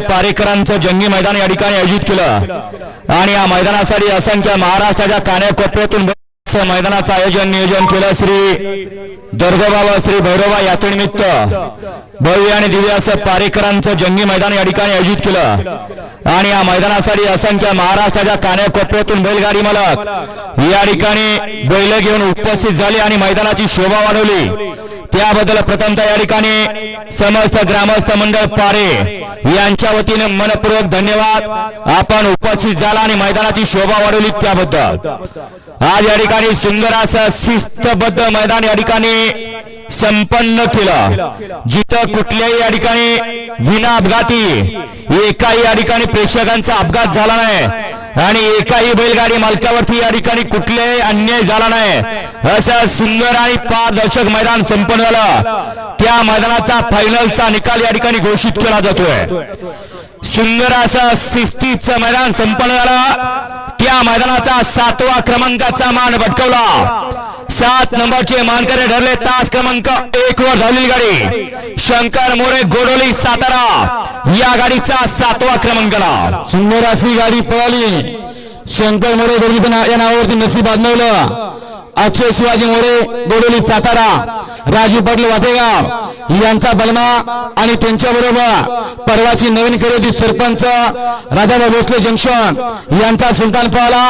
पारेकरांचं जंगी मैदान या ठिकाणी आयोजित केलं. आणि या मैदानासाठी असंख्य महाराष्ट्राच्या कान्याकोपऱ्यातून मैदानाचं आयोजन नियोजन केलं. श्री दर्गबाबा श्री भैरवा यात्रेनिमित्त भव्य आणि दिव्य असं पारेकरांचं जंगी मैदान या ठिकाणी आयोजित केलं. आणि या मैदानासाठी असंख्य महाराष्ट्राच्या कान्याकोपऱ्यातून बैलगाडी मालक या ठिकाणी बैल घेऊन उपस्थित झाले आणि मैदानाची शोभा वाढवली. त्याबद्दल प्रथमतः या ठिकाणी समस्त ग्रामस्थ मंडळ पारे यांच्या वतीने मनपूर्वक धन्यवाद. आपण उपस्थित झाला आणि मैदानाची शोभा वाढवली त्याबद्दल. आज या ठिकाणी सुंदर असं शिस्तबद्ध मैदान या ठिकाणी संपन्न केलं. जिथं कुठल्याही या ठिकाणी विना अपघाती एकाही या ठिकाणी प्रेक्षकांचा अपघात झाला नाही. आणि एकाही बैलगाडी मालकावरती या ठिकाणी कुठल्याही अन्याय झाला नाही. असं सुंदर आणि पारदर्शक मैदान संपन्न झालं. त्या मैदानाचा फायनलचा निकाल या ठिकाणी घोषित केला जातोय. सुंदर असं शिस्तीचं मैदान संपन्न झालं. त्या मैदानाचा सातवा क्रमांकाचा मान भटकवला. सात नंबरचे मानकरी ठरले. तास क्रमांक एक वर झालेली गाडी. शंकर मोरे गोडोली सातारा. या गाडीचा सातवा क्रमांक आला सुंदर अशी गाडी पळाली. शंकर मोरे गोडोली या नावावरती नसीब आजमवलं अक्षय शिवाजी मोरे गोडोली सातारा. राजू पाटील वाटेगाव यांचा बलमा आणि त्यांच्या बरोबर परवाची नवीन खरेदी सरपंच राजाभाऊ भोसले जंक्शन यांचा सुलतान पळाला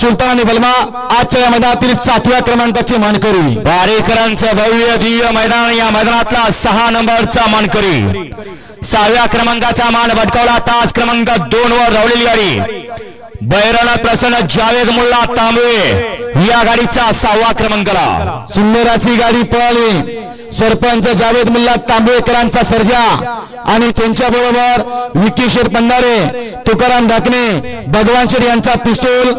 सुलतान आणि बलमा आजच्या या मैदानातील सातव्या क्रमांकाची मानकरी. बारेकरांचं भव्य दिव्य मैदान या मैदानातला सहा नंबरचा मानकरी. सहाव्या क्रमांकाचा मान भटकावला तास क्रमांक दोन वर धावलेली गाडी. बैरण प्रसन्न जावेद मुल्ला तांबे या गाडीचा सहावा क्रमांकाला सुंदर अशी गाडी पळाली. सरपंच जावेद मुल्ला तांबेकरांचा सर्जा आणि त्यांच्या बरोबर विकी शेर पंधारे तुकाराम ढाकणे भगवान शेर यांचा पिस्तूल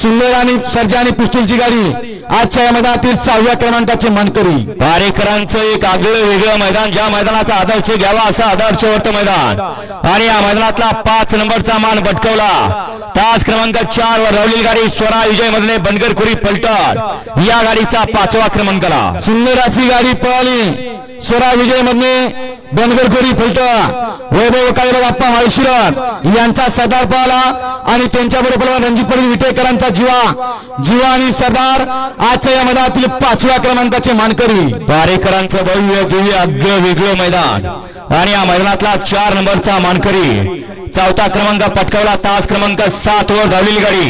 सुंदर आणि सर्जा आणि पिस्तूलची गाडी. आजच्या या मैदानातील सहाव्या क्रमांकाची मानकरी. बारेकरांचं एक आगळं वेगळं मैदान ज्या मैदानाचा आदर्श घ्यावा असं आदर्शवर्त मैदान. आणि या मैदानातला पाच नंबरचा मान भटकवला तास क्रमांक चार वर धावलेली गाडी स्वरा विजय मधले बनगरखुरी पलटण. या गाडीचा पाचवा क्रमांकाला. सुंदर अशी गाडी पळाली. स्वरा विजय मधने बनगरखोरी फलटा. वैभव काळीबाग आप्पा माळशिरस यांचा सरदार पळाला आणि त्यांच्या बरोबर रणजित पाटील विटेकरांचा जीवा. जीवा आणि सरदार आजच्या या मैदानातील पाचव्या क्रमांकाचे मानकरी. बारेकरांचं भव्य दिव्य आगळं वेगळं मैदान. आणि या मैदानातला चार नंबरचा मानकरी. चौथा क्रमांक पटकावला तास क्रमांक सात वर धावलेली गाडी.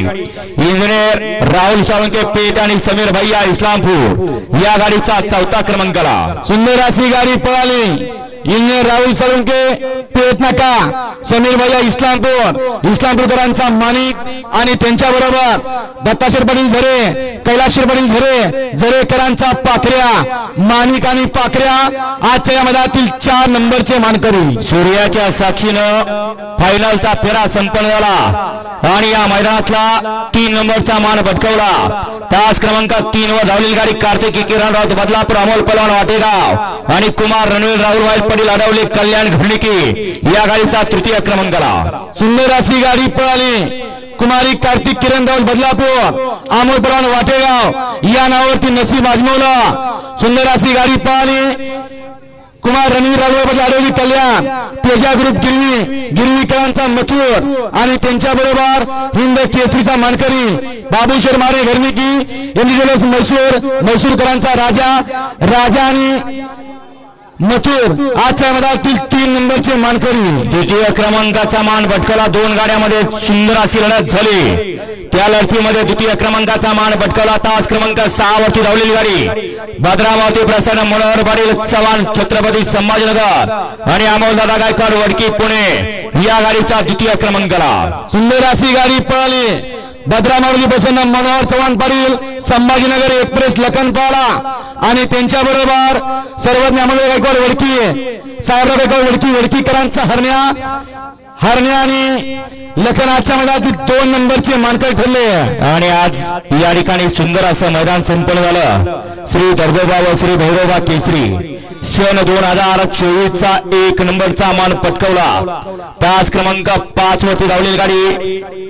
इंजिनियर राहुल साळुंके पेट आणि समीर भैया इस्लामपूर. या गाडीचा चौथा क्रमांकाला. सुंदर अशी गाडी पळाली. इंजिनियर राहुल सळुंके पेट नका. समीर भैया इस्लामपूर. इस्लामपूरकरांचा मानिक आणि त्यांच्या बरोबर दत्ताशेर पाटील झरे कैलाशेर पाटील झरे झरेकरांचा पाखऱ्या माणिक आणि पाखऱ्या आजच्या या मैदानातील चार नंबरचे मानकरी. सूर्याच्या साक्षीनं फायनलचा फेरा संपन्न झाला. आणि या मैदानातला तीन नंबरचा मान भटकवला. तास क्रमांक तीन वर धावलेली गाडी कार्तिकी किरण राऊत बदलापूर अमोल पलवान वाटेगाव आणि कुमार रणवीर राहुल वाईल पाटील अडवले कल्याण घडणिके या गाडीचा तृतीय क्रमांक आला सुंदर अशी गाडी पळाली. कुमारी कार्तिक किरण राऊत बदलापूर आमोलपुराण वाटेगाव या नावावरती नसीब आजमवला. सुंदर अशी गाडी पळाली. कुमार रणवीर राघवपती अडवली कल्याण तेजा ग्रुप गिरवी गिरवीकरांचा मथुर आणि त्यांच्या बरोबर हिंद केसरीचा मानकरी बाबूशेर मारे घरनिकी यांनी ज्वेलर्स मैसूर मैसूरकरांचा राजा राजा आणि मथुर आजच्या मधातील तीन नंबरचे मानकरी. द्वितीय क्रमांकाचा मान भटकला. दोन गाड्यामध्ये सुंदर अशी लढत झाली. त्या लढतीमध्ये द्वितीय क्रमांकाचा मान भटकला. तास क्रमांक सहा वरती धावलेली गाडी. भद्रावती प्रसन्न मनोहर पाटील चव्हाण छत्रपती संभाजीनगर आणि अमोलदादा गायकवाड वडकी पुणे. या गाडीचा द्वितीय क्रमांकाला. सुंदर अशी गाडी पळाली. भद्रा मारुती प्रसन्न मनोहर चव्हाण पाटील संभाजीनगर एक्सप्रेस लखनपाला आणि त्यांच्या बरोबर सर्वज्ञ अमोल गायकवाड वडकी साहेबराव गायकवाड वडकी वडकीकरांचा हरण्या. हरण्या आणि लखनाच्या मैदानातील दोन नंबरचे मानकर ठरले. आणि आज या ठिकाणी सुंदर असं मैदान संपन्न झालं. श्री दर्गोबा व श्री भैरोबा केसरी. सन दोन हजार चोवीस चा एक नंबरचा मान पटकवला. पाच क्रमांक पाच वरती धावलेली गाडी.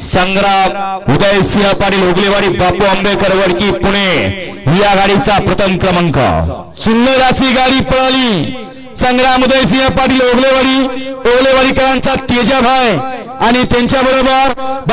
संग्राम उदयसिंह पाटील उगलेवाडी बापू आंबेडकर वडकी पुणे? या गाडीचा प्रथम क्रमांक. सुंदर अशी गाडी पळाली. संग्राम उदयसिंह पाटील ओगलेवाडी ओगलेवाडीकरांचा तेजाभाई आणि त्यांच्या बरोबर बाप